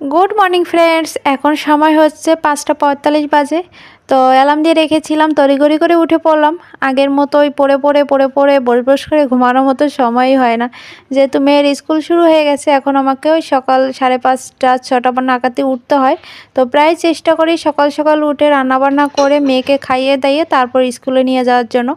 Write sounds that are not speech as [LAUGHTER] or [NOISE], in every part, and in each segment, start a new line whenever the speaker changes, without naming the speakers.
Good morning friends এখন সময় হচ্ছে পাঁচটা পঁয়তাল্লিশ বাজে। তো অ্যালার্ম দিয়ে রেখেছিলাম, তড়িঘড়ি করে উঠে পড়লাম। আগের মতোই পড়ে পড়ে পড়ে পড়ে, বস বস করে ঘুমানোর মতো সময়ই হয় না। যেহেতু মেয়ের স্কুল শুরু হয়ে গেছে, এখন আমাকে ওই সকাল সাড়ে পাঁচটা, ছটা বা নাগাতে উঠতে হয়। তো প্রায় চেষ্টা করি সকাল সকাল উঠে রান্নাবান্না করে মেয়েকে খাইয়ে দাইয়ে তারপর স্কুলে নিয়ে যাওয়ার জন্য।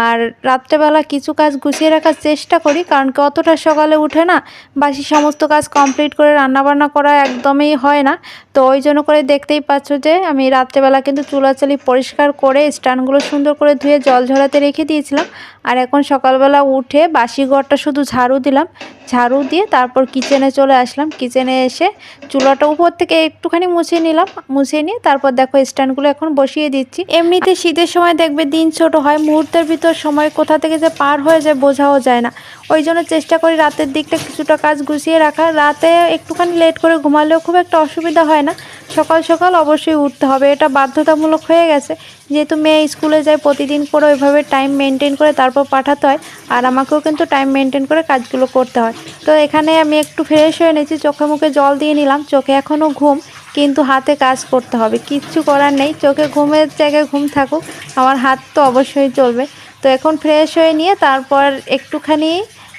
আর রাত্রেবেলা কিছু কাজ গুছিয়ে রাখার চেষ্টা করি, কারণ কি অতটা সকালে উঠে না, বাসি সমস্ত কাজ কমপ্লিট করে রান্নাবান্না করা একদমই হয় না। তো ওই জন্য করে দেখতেই পাচ্ছ যে, আমি রাত্রেবেলা কিন্তু চুলাচালি পরিষ্কার করে স্ট্যান্ডগুলো সুন্দর করে ধুয়ে জল ঝরাতে রেখে দিয়েছিলাম। আর এখন সকালবেলা উঠে বাসি ঘরটা শুধু ঝাড়ু দিলাম। ঝাড়ু দিয়ে তারপর কিচেনে চলে আসলাম। কিচেনে এসে চুলাটা উপর থেকে একটুখানি মুছিয়ে নিলাম। মুছিয়ে নিয়ে তারপর দেখো স্ট্যান্ডগুলো এখন বসিয়ে দিচ্ছি। এমনিতে শীতের সময় দেখবে দিন ছোট হয়, মুহূর্তের ভিতর সময় কোথা থেকে যে পার হয়ে যায় বোঝাও যায় না। ওই জন্য চেষ্টা করি রাতের দিকটা কিছুটা কাজ গুছিয়ে রাখা রাতে একটুখানি লেট করে ঘুমালেও খুব একটা অসুবিধা হয় না। সকাল সকাল অবশ্যই উঠতে হবে। এটা বাধ্যতামূলক হয়ে গেছে। যেহেতু মেয়ে স্কুলে যায় প্রতিদিন করে ওইভাবে টাইম মেনটেন করে তারপর পাঠাতে হয়। আর আমাকেও কিন্তু টাইম মেনটেন করে কাজগুলো করতে হয়। তো এখানে আমি একটু ফ্রেশ হয়ে নিয়েছি চোখে মুখে জল দিয়ে নিলাম। চোখে এখনও ঘুম, কিন্তু হাতে কাজ করতে হবে। কিচ্ছু করার নেই। চোখে ঘুমের জায়গায় ঘুম থাকুক। আমার হাত তো অবশ্যই চলবে। তো এখন ফ্রেশ হয়ে নিয়ে তারপর একটুখানি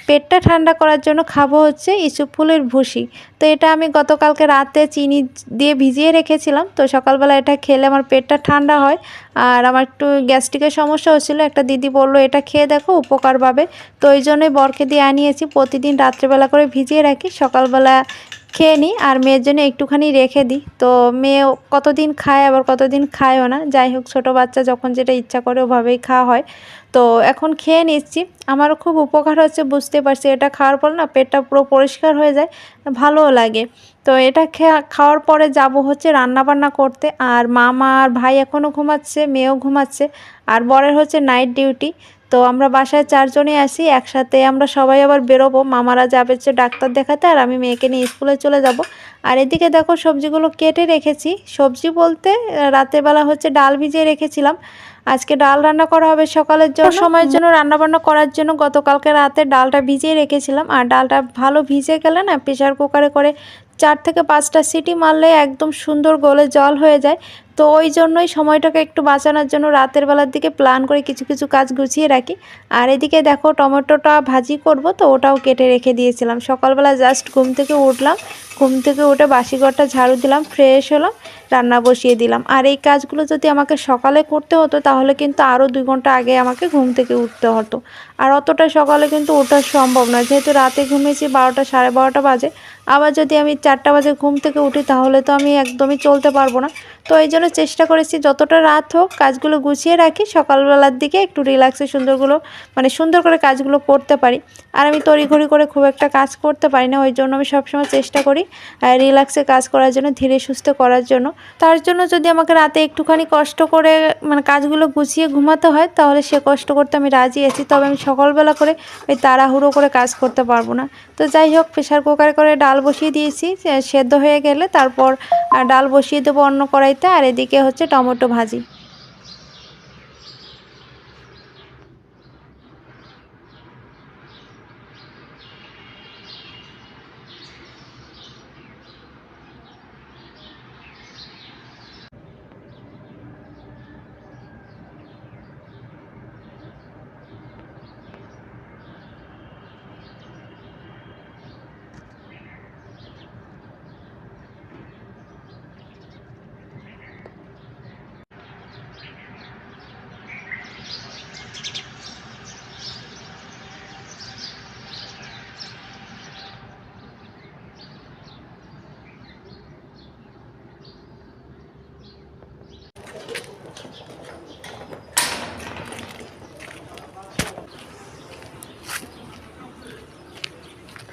পেটটা ঠান্ডা করার জন্য খাব হচ্ছে ইসু ফুলের ভুসি। তো এটা আমি গতকালকে রাতে চিনি দিয়ে ভিজিয়ে রেখেছিলাম। তো সকালবেলা এটা খেলে আমার পেটটা ঠান্ডা হয়। আর আমার একটু গ্যাস্ট্রিকের সমস্যা হচ্ছিল, একটা দিদি বলল, এটা খেয়ে দেখো, উপকার পাবে। তো ওই জন্যই বরকে দিয়ে আনিয়েছি। প্রতিদিন রাত্রেবেলা করে ভিজিয়ে রাখি। সকালবেলা খেয়ে নিই আর মেয়ের জন্য একটুখানি রেখে দিই তো মেয়ে কতদিন খায়, আবার কতদিন খায়ও না। যাই হোক, ছোটো বাচ্চা যখন যেটা ইচ্ছা করে ওভাবেই খাওয়া হয়। তো এখন খেয়ে নিচ্ছি। আমারও খুব উপকার হচ্ছে, বুঝতে পারছি। এটা খাওয়ার পর না পেটটা পুরো পরিষ্কার হয়ে যায়, ভালোও লাগে। তো এটা খাওয়ার পরে যাব হচ্ছে রান্না বান্না করতে। আর মামা আর ভাই এখনও ঘুমাচ্ছে, মেয়েও ঘুমাচ্ছে। আর বরের হচ্ছে নাইট ডিউটি তো আমরা বাসায় চারজনই আসি একসাথে আমরা সবাই আবার বেরোবো। মামারা যাবে হচ্ছে ডাক্তার দেখাতে আর আমি মেয়েকে নিয়ে স্কুলে চলে যাব। আর এদিকে দেখো সবজিগুলো কেটে রেখেছি। সবজি বলতে রাতের বেলা হচ্ছে ডাল ভিজিয়ে রেখেছিলাম। আজকে ডাল রান্না করা হবে সকালের জন্য সময়ের জন্য রান্না বান্না করার জন্য গতকালকে রাতে ডালটা ভিজিয়ে রেখেছিলাম। আর ডালটা ভালো ভিজে গেলে না প্রেশার কুকারে করে চার থেকে পাঁচটা সিটি মারলে একদম সুন্দর গলে জল হয়ে যায়। তো ওই জন্যই সময়টাকে একটু বাঁচানোর জন্য রাতের বেলার দিকে প্ল্যান করে কিছু কিছু কাজ গুছিয়ে রাখি। আর এদিকে দেখো টমেটোটা ভাজি করব, তো ওটাও কেটে রেখে দিয়েছিলাম। সকালবেলা জাস্ট ঘুম থেকে উঠলাম, ঘুম থেকে উঠে বাসি ঘরটা ঝাড়ু দিলাম ফ্রেশ হলাম, রান্না বসিয়ে দিলাম। আর এই কাজগুলো যদি আমাকে সকালে করতে হতো, তাহলে কিন্তু আরও দুই ঘণ্টা আগে আমাকে ঘুম থেকে উঠতে হতো। আর অতটা সকালে কিন্তু ওঠা সম্ভব নয়। যেহেতু রাতে ঘুমিয়েছি, বারোটা সাড়ে বারোটা বাজে। আবার যদি আমি চারটা বাজে ঘুম থেকে উঠি, তাহলে তো আমি একদমই চলতে পারব না। তো এই জন্য চেষ্টা করেছি, যতটা রাত হোক কাজগুলো গুছিয়ে রাখি, সকালবেলার দিকে একটু রিল্যাক্সে সুন্দরগুলো মানে সুন্দর করে কাজগুলো করতে পারি। আর আমি তড়িঘড়ি করে খুব একটা কাজ করতে পারি না, ওই জন্য আমি সবসময় চেষ্টা করি রিল্যাক্সে কাজ করার জন্য, ধীরে সুস্থ করার জন্য। তার জন্য যদি আমাকে রাতে একটুখানি কষ্ট করে মানে কাজগুলো গুছিয়ে ঘুমাতে হয়, তাহলে সে কষ্ট করতে আমি রাজি আছি, তবে আমি সকালবেলা করে ওই তাড়াহুড়ো করে কাজ করতে পারব না। তো যাই হোক প্রেশার কুকারে করে ডাল বসিয়ে দিয়েছি সেদ্ধ হয়ে গেলে তারপর ডাল বসিয়ে দেবো অন্য কড়াইতে, আর এদিকে হচ্ছে টমেটো ভাজি।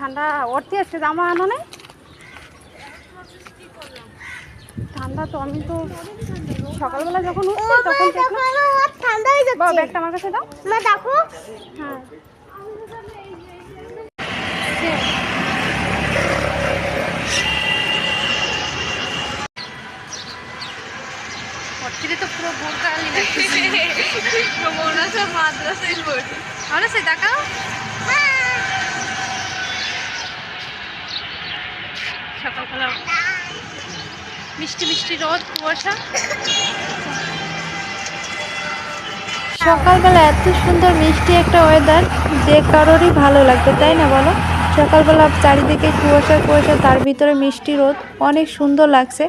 ঠান্ডা অর্থে আছে জামা আনো নেই। ঠান্ডা তো আমি তো সকালবেলা যখন উঠছি তখন দেখলাম
ঠান্ডা হয়ে
বাবা
যাচ্ছে।
ব্যাগটা আমার কাছে দাও।
দেখো।
হ্যাঁ। তো পুরো মনে হচ্ছে মাদ্রাসায় পড়ি মনে হচ্ছে দেখাও সকালবেলা মিষ্টি মিষ্টি রোদ কুয়াশা।
সকালবেলা এত সুন্দর মিষ্টি একটা ওয়েদার যে কারোরই ভালো লাগবে তাই না বলো? সকালবেলা চারিদিকে কুয়াশা কুয়াশা তার ভিতরে মিষ্টি রোদ অনেক সুন্দর লাগছে।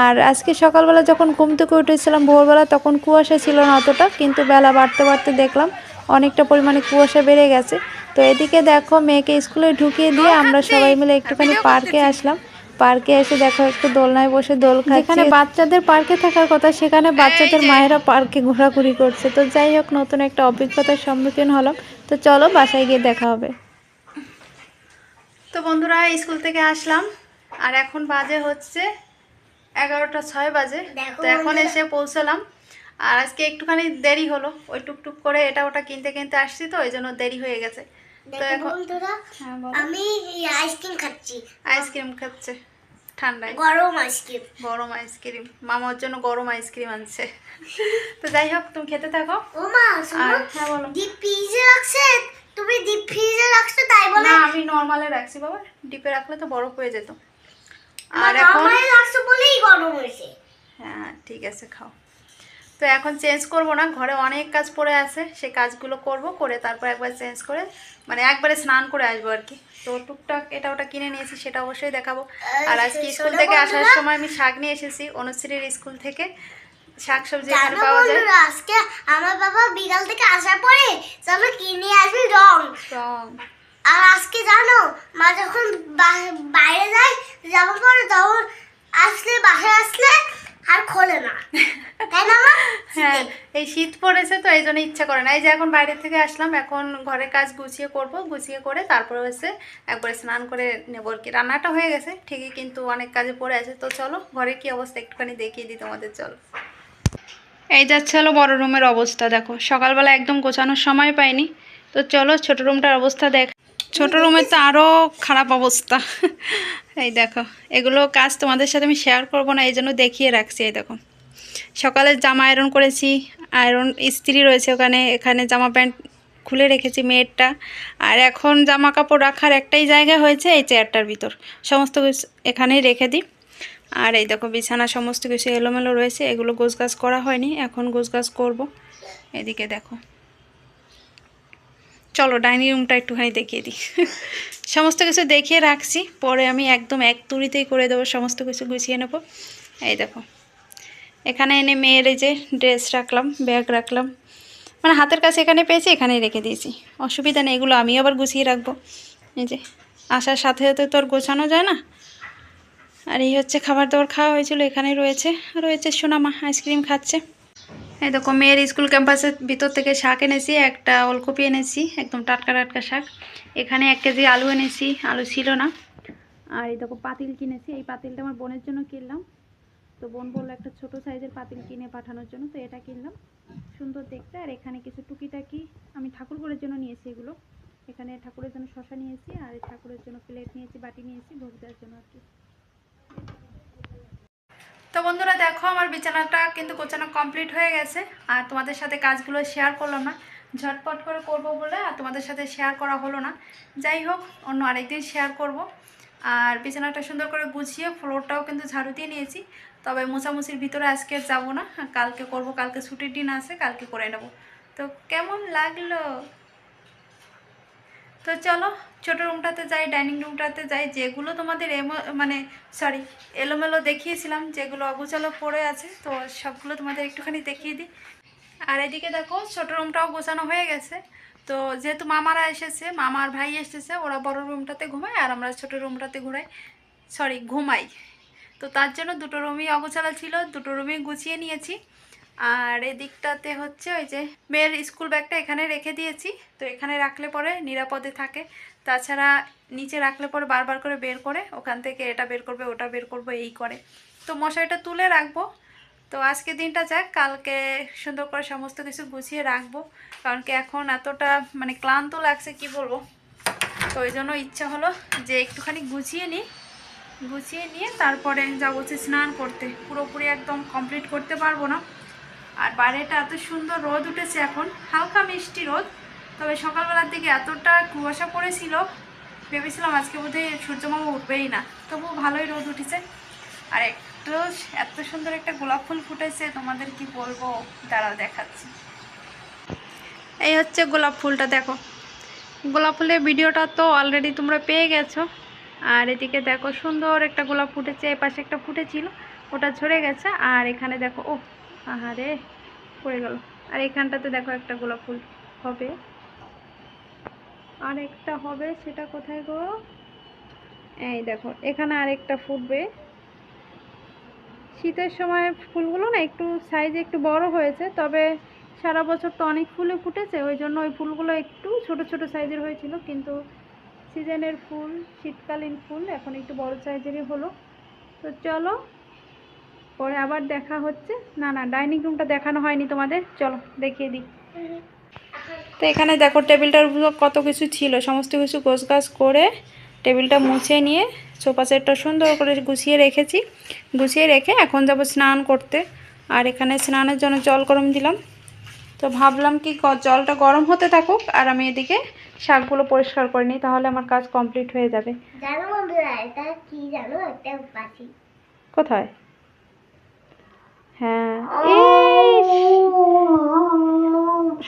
আর আজকে সকালবেলা যখন ঘুম থেকে উঠেছিলাম ভোরবেলা তখন কুয়াশা ছিল না অতটা কিন্তু বেলা বাড়তে বাড়তে দেখলাম অনেকটা পরিমাণে কুয়াশা বেড়ে গেছে। তো এদিকে দেখো মেয়েকে স্কুলে ঢুকিয়ে দিয়ে আমরা সবাই মিলে একটুখানি পার্কে আসলাম। পার্কে এসে দেখো একটু দোলনায় বসে দোল খাচ্ছি। যেখানে বাচ্চাদের পার্কে থাকার কথা সেখানে বাচ্চাদের মায়েরা পার্কে ঘোরাঘুরি করছে। তো যাই হোক নতুন একটা অভিজ্ঞতার সম্মুখীন হলাম। তো চলো বাসায় গিয়ে দেখা হবে। তো বন্ধুরা স্কুল থেকে আসলাম। আর এখন বাজে হচ্ছে এগারোটা ছয় বাজে। তো এখন এসে পৌঁছলাম। আর আজকে একটুখানি দেরি হলো। ওই টুকটুক করে এটা ওটা কিনতে কিনতে আসছি তো ওই জন্য দেরি হয়ে গেছে। হ্যাঁ।
আমি আইসক্রিম খাচ্ছি।
আইসক্রিম খাচ্ছে। ঠান্ডায়।
গরম আইসক্রিম।
গরম আইসক্রিম। মামার জন্য গরম আইসক্রিম আনছে। [LAUGHS] তো যাই হোক তুমি খেতে থাকো।
ও মা
আর হ্যাঁ বলো।
ডিপ ফ্রিজে রাখছে তুমি ডিপ ফ্রিজে রাখছো তাই বলে
না আমি নর্মালে রাখছি বাবা। ডিপে রাখলে তো বরফ হয়ে যেত। আর এখন
আমায় রাখছো বলেই গরম হয়েছে।
হ্যাঁ ঠিক আছে খাও। তো এখন চেঞ্জ করব না ঘরে অনেক কাজ পড়ে আছে সে কাজগুলো করব করে তারপর একবার চেঞ্জ করে মানে একবারে স্নান করে আসব আর কি। তো টুকটাক এটা ওটা কিনে নিয়েছি সেটা অবশ্যই দেখাবো। আর আজকে স্কুল থেকে আসার সময় আমি শাক নিয়ে এসেছি অনুশ্রীর স্কুল থেকে শাক সবজি এখানে পাওয়া যায়।
আজকে আমার বাবা বিকাল থেকে আসার পরে চলো কিনে আসবি রং।
রং।
আর আজকে জানো মা যখন বাইরে যায় যাওয়ার পরে তখন আসলে বাসায় আসলে আর খোলে না। [LAUGHS] তাই না
হ্যাঁ এই শীত পড়েছে তো এই জন্য ইচ্ছা করে না। এই যে এখন বাইরে থেকে আসলাম এখন ঘরের কাজ গুছিয়ে করব গুছিয়ে করে তারপরে হচ্ছে একবারে স্নান করে নেব আর কি। রান্নাটা হয়ে গেছে ঠিকই কিন্তু অনেক কাজে পড়ে আছে। তো চলো ঘরের কি অবস্থা একটুখানি দেখিয়ে দিই তোমাদের চলো। এই যাচ্ছে হলো বড় রুমের অবস্থা দেখো। সকালবেলা একদম গোছানোর সময় পাইনি। তো চলো ছোট রুমটার অবস্থা দেখ। ছোট রুমে তো আরও খারাপ অবস্থা। এই দেখো, এগুলো কাজ তোমাদের সাথে আমি শেয়ার করব না, এই জন্য দেখিয়ে রাখছি, এই দেখো। সকালে জামা আয়রন করেছি আয়রন ইস্ত্রি রয়েছে ওখানে, এখানে জামা প্যান্ট খুলে রেখেছি মেয়েরটা। আর এখন জামা কাপড় রাখার একটাই জায়গা হয়েছে, এই চেয়ারটার ভিতর। সমস্ত কিছু এখানেই রেখে দিই। আর এই দেখো, বিছানা সমস্ত কিছু এলোমেলো রয়েছে, এগুলো গোছগাছ করা হয়নি, এখন গোছগাছ করব। এদিকে দেখো। চলো ডাইনিং রুমটা একটুখানি দেখিয়ে দিই। সমস্ত কিছু দেখিয়ে রাখছি, পরে আমি একদম এক তুড়িতেই করে দেবো, সমস্ত কিছু গুছিয়ে নেব। এই দেখো, এখানে এনে মেয়ের যে ড্রেস রাখলাম, ব্যাগ রাখলাম। মানে হাতের কাছে এখানে পেয়েছি, এখানেই রেখে দিয়েছি। অসুবিধা নেই, এগুলো আমি আবার গুছিয়ে রাখব। এই যে, আসার সাথে সাথে তো আর গোছানো যায় না। আর এই হচ্ছে খাবার দাবার খাওয়া হয়েছিল, এখানেই রয়েছে। রয়েছে সোনামা, আইসক্রিম খাচ্ছে। এই দেখো, মেয়ের স্কুল ক্যাম্পাসের ভিতর থেকে শাক এনেছি, একটা ওলকপি এনেছি, একদম টাটকা টাটকা শাক। এখানে এক কেজি আলু এনেছি, আলু ছিল না। আর এই দেখো, পাতিল কিনেছি। এই পাতিলটা আমার বোনের জন্য কিনলাম। তো বোন বলল একটা ছোট সাইজের পাতিল কিনে পাঠানোর জন্য, তো এটা কিনলাম। সুন্দর দেখতে। আর এখানে কিছু টুকিটাকি আমি ঠাকুরঘরের জন্য নিয়েছি এগুলো। এখানে ঠাকুরের জন্য শশা নিয়েছি, আর ঠাকুরের জন্য প্লেট নিয়েছি, বাটি নিয়েছি, ভোগ দেওয়ার জন্য আর কি। তো বন্ধুরা দেখো, আমার বিছানাটা কিন্তু গোছানো কমপ্লিট হয়ে গেছে। আর তোমাদের সাথে কাজগুলো শেয়ার করল না। ঝটপট করে করব বলে আর তোমাদের সাথে শেয়ার করা হলো না। যাই হোক, অন্য আরেকদিন শেয়ার করব। আর বিছানাটা সুন্দর করে গুছিয়ে ফ্লোরটাও কিন্তু ঝাড়ু দিয়ে নিয়েছি। তবে মোছামুছির ভিতরে আজকে যাব না। কালকে করব, কালকে ছুটির দিন আছে, কালকে করে নেব। তো কেমন লাগল? তো চলো, ছোট রুমটাতে যাই ডাইনিং রুমটাতে যাই, যেগুলো তোমাদের এমো মানে সরি এলোমেলো দেখিয়েছিলাম, যেগুলো অগোছালো পড়ে আছে, তো সবগুলো তোমাদের একটুখানি দেখিয়ে দিই। আর এদিকে দেখো, ছোট রুমটাও গোছানো হয়ে গেছে। তো যেহেতু মামারা এসেছে, মামার ভাই এসেছে, ওরা বড় রুমটাতে ঘুমায়, আর আমরা ছোট রুমটাতে ঘুরাই সরি ঘুমাই। তো তার জন্য দুটো রুমই অগোছালো ছিল, দুটো রুমই গুছিয়ে নিয়েছি। আর এদিকটাতে হচ্ছে ওই যে মেয়ের স্কুল ব্যাগটা এখানে রেখে দিয়েছি। তো এখানে রাখলে পরে নিরাপদে থাকে। তাছাড়া নিচে রাখলে পরে বারবার করে বের করে, ওখান থেকে এটা বের করবে, ওটা বের করবে, এই করে। তো মশারিটা তুলে রাখব। তো আজকে দিনটা যাক, কালকে সুন্দর করে সমস্ত কিছু গুছিয়ে রাখব। কারণ কি এখন এতটা মানে ক্লান্ত লাগছে, কি বলব? তো ওই জন্য ইচ্ছা হলো যে একটুখানি গুছিয়ে নিই। গুছিয়ে নিয়ে তারপরে যাব স্নান করতে। পুরোপুরি একদম কমপ্লিট করতে পারব না। আর বাইরেটা এত সুন্দর রোদ উঠেছে এখন, হালকা মিষ্টি রোদ, তবে সকালবেলার দিকে এতটা কুয়াশা পড়েছিল, ভেবেছিলাম আজকে বোধহয় সূর্যমামা উঠবেই না তবু ভালোই রোদ উঠেছে। আর একটু এত সুন্দর একটা গোলাপ ফুল ফুটেছে, তোমাদের কি বলব? দাঁড়াও দেখাচ্ছি। এই হচ্ছে গোলাপ ফুলটা, দেখো। গোলাপ ফুলের ভিডিওটা তো অলরেডি তোমরা পেয়ে গেছো। আর এদিকে দেখো সুন্দর একটা গোলাপ ফুটেছে এই পাশে একটা ফুটেছিল, ওটা ঝরে গেছে, আর এখানে দেখো ও আহারে, পড়ে গেল। আর এখানটাতে দেখো একটা গোলাপ ফুল হবে। আর একটা হবে, সেটা কোথায় গো? এই দেখো, এখানে আরেকটা ফুটবে। শীতের সময় ফুলগুলো না একটু সাইজে একটু বড় হয়েছে, তবে সারা বছর তো অনেক ফুলই ফুটেছে, ওই জন্য ওই ফুলগুলো একটু ছোট ছোট সাইজের হয়েছিল, কিন্তু সিজনের ফুল, শীতকালীন ফুল, এখন একটু বড় সাইজেরই হলো। তো চলো পরে আবার দেখা হচ্ছে। না না ডাইনিং রুমটা দেখানো হয়নি তোমাদের। চলো দেখিয়ে দিই। তো এখানে দেখো টেবিলটার উপর কত কিছু ছিল। সমস্ত কিছু গোছগাছ করে টেবিলটা মুছে নিয়ে সোফা সেটটা সুন্দর করে গুছিয়ে রেখেছি। গুছিয়ে রেখে এখন যাব স্নান করতে। আর এখানে স্নানের জন্য জল গরম দিলাম। তো ভাবলাম কি জলটা গরম হতে থাকুক আর আমি এদিকে শাকগুলো পরিষ্কার করে নিই তাহলে আমার কাজ কমপ্লিট হয়ে যাবে।
জানো বন্ধুরা এটা কি জানো? একটা পাখি
কোথায়? হ্যাঁ।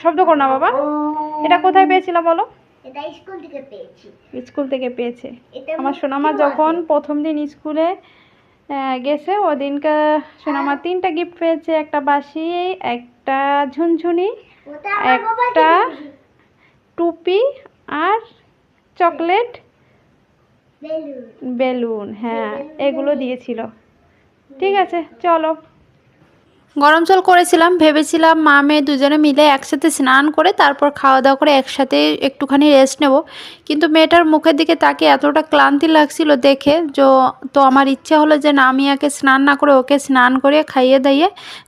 শব্দ কর না বাবা। এটা কোথায় পেয়েছিলাম বলো?
এটা স্কুল থেকে পেয়েছি।
স্কুল থেকে পেয়েছে। আমার সোনামা যখন প্রথম দিন স্কুলে গেছে ওদিনকে সোনামা তিনটা গিফট পেয়েছে একটা বাসি একটা ঝুনঝুনি একটা টুপি আর চকলেট
বেলুন।
হ্যাঁ এগুলো দিয়েছিল। ঠিক আছে চলো। গরম জল করেছিলাম, ভেবেছিলাম মা, মেয়ে দুজনে মিলে একসাথে স্নান করে তারপর খাওয়া দাওয়া করে একসাথে একটুখানি রেস্ট নেব। কিন্তু মেয়েটার মুখের দিকে তাকে এতটা ক্লান্তি লাগছিল দেখে যে তো আমার ইচ্ছে হলো যে না আমি আগে স্নান না করে ওকে স্নান করে খাইয়ে দাইয়ে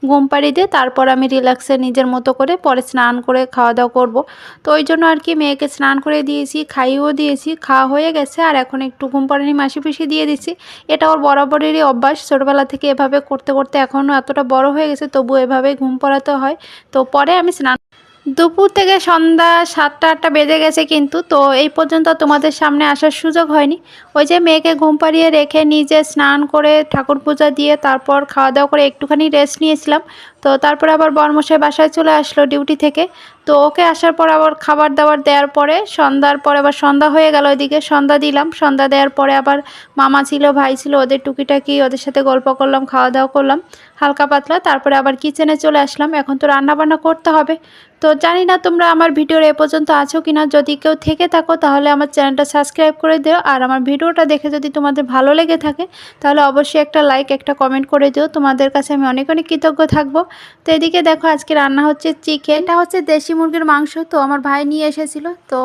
ঘুম পাড়িয়ে দিয়ে তারপর আমি রিল্যাক্সে নিজের মতো করে পরে স্নান করে খাওয়া দাওয়া করব। তো ওই জন্য আর কি মেয়েকে স্নান করে দিয়েছি, খাইয়েও দিয়েছি, খাওয়া হয়ে গেছে আর এখন একটু ঘুম পাড়ানি মাসি পিসি দিয়ে দিচ্ছি। এটা ওর বরাবরেরই অভ্যাস, ছোটোবেলা থেকে এভাবে করতে করতে এখনও এতটা বড় হয়ে গেছে তবু এভাবে ঘুম পড়াতে হয়। তো পরে আমি স্নান দুপুর থেকে সন্ধ্যা সাতটা আটটা বেজে গেছে কিন্তু, তো এই পর্যন্ত তোমাদের সামনে আসার সুযোগ হয়নি। ওই যে মেয়েকে ঘুম পাড়িয়ে রেখে নিজে স্নান করে ঠাকুর পূজা দিয়ে তারপর খাওয়া দাওয়া করে একটুখানি রেস্ট নিয়েছিলাম। তো তারপরে আবার বর্মশাই বাসায় চলে আসলো ডিউটি থেকে। তো ওকে আসার পর আবার খাবার দাবার দেওয়ার পরে সন্ধ্যার পরে আবার সন্ধ্যা হয়ে গেল ওইদিকে, সন্ধ্যা দিলাম। সন্ধ্যা দেওয়ার পরে আবার মামা ছিল, ভাই ছিল, ওদের টুকিটাকি, ওদের সাথে গল্প করলাম খাওয়া দাওয়া করলাম, হালকা পাতলা। তারপরে আবার কিচেনে চলে আসলাম। এখন তো রান্না বান্না করতে হবে। তো জানি না তোমরা আমার ভিডিওর এ পর্যন্ত আছো কিনা। যদি কেউ থেকে থাকো তাহলে আমার চ্যানেলটা সাবস্ক্রাইব করে দিও। আর আমার ভিডিওটা দেখে যদি তোমাদের ভালো লেগে থাকে, তাহলে অবশ্যই একটা লাইক একটা কমেন্ট করে দিও। তোমাদের কাছে আমি অনেক অনেক কৃতজ্ঞ থাকব। তো এদিকে দেখো আজকে রান্না হচ্ছে চিকেন এটা হচ্ছে দেশি মুরগির মাংস তো আমার ভাই নিয়ে এসেছিল, তো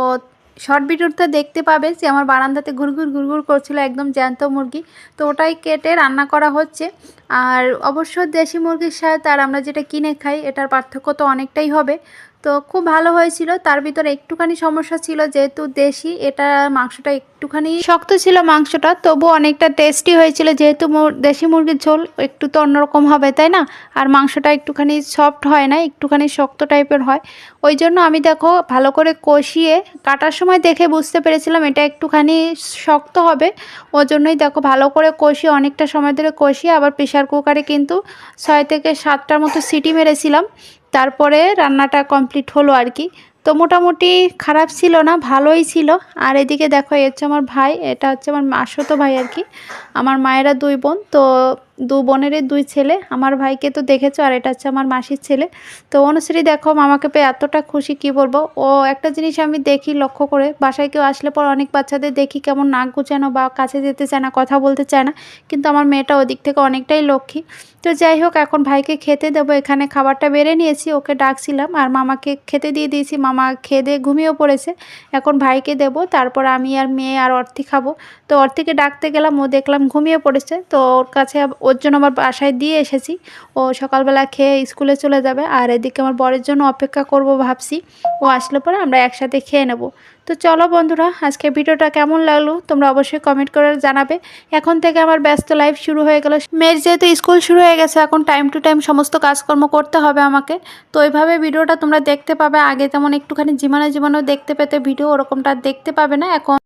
শর্ট ভিডিওতে দেখতে পাবে যে আমার বারান্দাতে ঘুরঘুর ঘুরঘুর করছিল একদম জ্যান্ত মুরগি। তো ওটাই কেটে রান্না করা হচ্ছে। আর অবশ্য দেশি মুরগির সাথে আর আমরা যেটা কিনে খাই, এটার পার্থক্য তো অনেকটাই হবে। তো খুব ভালো হয়েছিল। তার ভিতরে একটুখানি সমস্যা ছিল যেহেতু দেশি, এটা মাংসটা একটুখানি শক্ত ছিল মাংসটা তবু অনেকটা টেস্টি হয়েছিল যেহেতু দেশি মুরগির ঝোল একটু তো অন্যরকম হবে, তাই না? আর মাংসটা একটুখানি সফট হয় না, একটুখানি শক্ত টাইপের হয়। ওই জন্য আমি দেখো ভালো করে কষিয়ে কাটার সময় দেখে বুঝতে পেরেছিলাম এটা একটুখানি শক্ত হবে। ওই জন্যই দেখো ভালো করে কষিয়ে অনেকটা সময় ধরে কষিয়ে আবার প্রেশার কুকারে কিন্তু ছয় থেকে সাতটার মতো সিটি মেরেছিলাম। তারপরে রান্নাটা কমপ্লিট হলো আর কি। তো মোটামুটি খারাপ ছিল না, ভালোই ছিল। আর এদিকে দেখো এ হচ্ছে আমার ভাই, এটা হচ্ছে আমার মাসতো ভাই আর কি। আমার মায়েরা দুই বোন, তো দু বোনেরই দুই ছেলে। আমার ভাইকে তো দেখেছ, আর এটা হচ্ছে আমার মাসির ছেলে। তো অনুশ্রী, দেখো, মামাকে পেয়ে এতটা খুশি, কি বলব? ও একটা জিনিস আমি দেখি লক্ষ্য করে। বাসায় কেউ আসলে পর অনেক বাচ্চাদের দেখি কেমন নাক গুছানো বা কাছে যেতে চায় না, কথা বলতে চায় না। কিন্তু আমার মেয়েটা ওদিক থেকে অনেকটাই লক্ষ্মী। তো যাই হোক, এখন ভাইকে খেতে দেবো। এখানে খাবারটা বেড়ে নিয়েছি, ওকে ডাকছিলাম। আর মামাকে খেতে দিয়ে দিয়েছি। মামা খেয়ে দিয়ে ঘুমিয়েও পড়েছে। এখন ভাইকে দেবো, তারপর আমি আর মেয়ে আর অর্থি খাব। তো অর্থিকে ডাকতে গেলাম, ও দেখলাম ঘুমিয়ে পড়েছে। তো ওর কাছে ওর জন্য আবার বাসায় দিয়ে এসেছি। ও সকালবেলা খেয়ে স্কুলে চলে যাবে। আর এদিকে আমার বরের জন্য অপেক্ষা করব ভাবছি। ও আসলে পরে আমরা একসাথে খেয়ে নেব। তো চলো বন্ধুরা আজকে ভিডিওটা কেমন লাগল তোমরা অবশ্যই কমেন্ট করে জানাবে। এখন থেকে আমার ব্যস্ত লাইফ শুরু হয়ে গেল। মেয়ের যেহেতু স্কুল শুরু হয়ে গেছে, এখন টাইম টু টাইম সমস্ত কাজকর্ম করতে হবে আমাকে। তো ওইভাবে ভিডিওটা তোমরা দেখতে পাবে। আগে যেমন একটুখানি জীবনে জীবনেও দেখতে পেতে ভিডিও ওরকমটা দেখতে পাবে না। এখন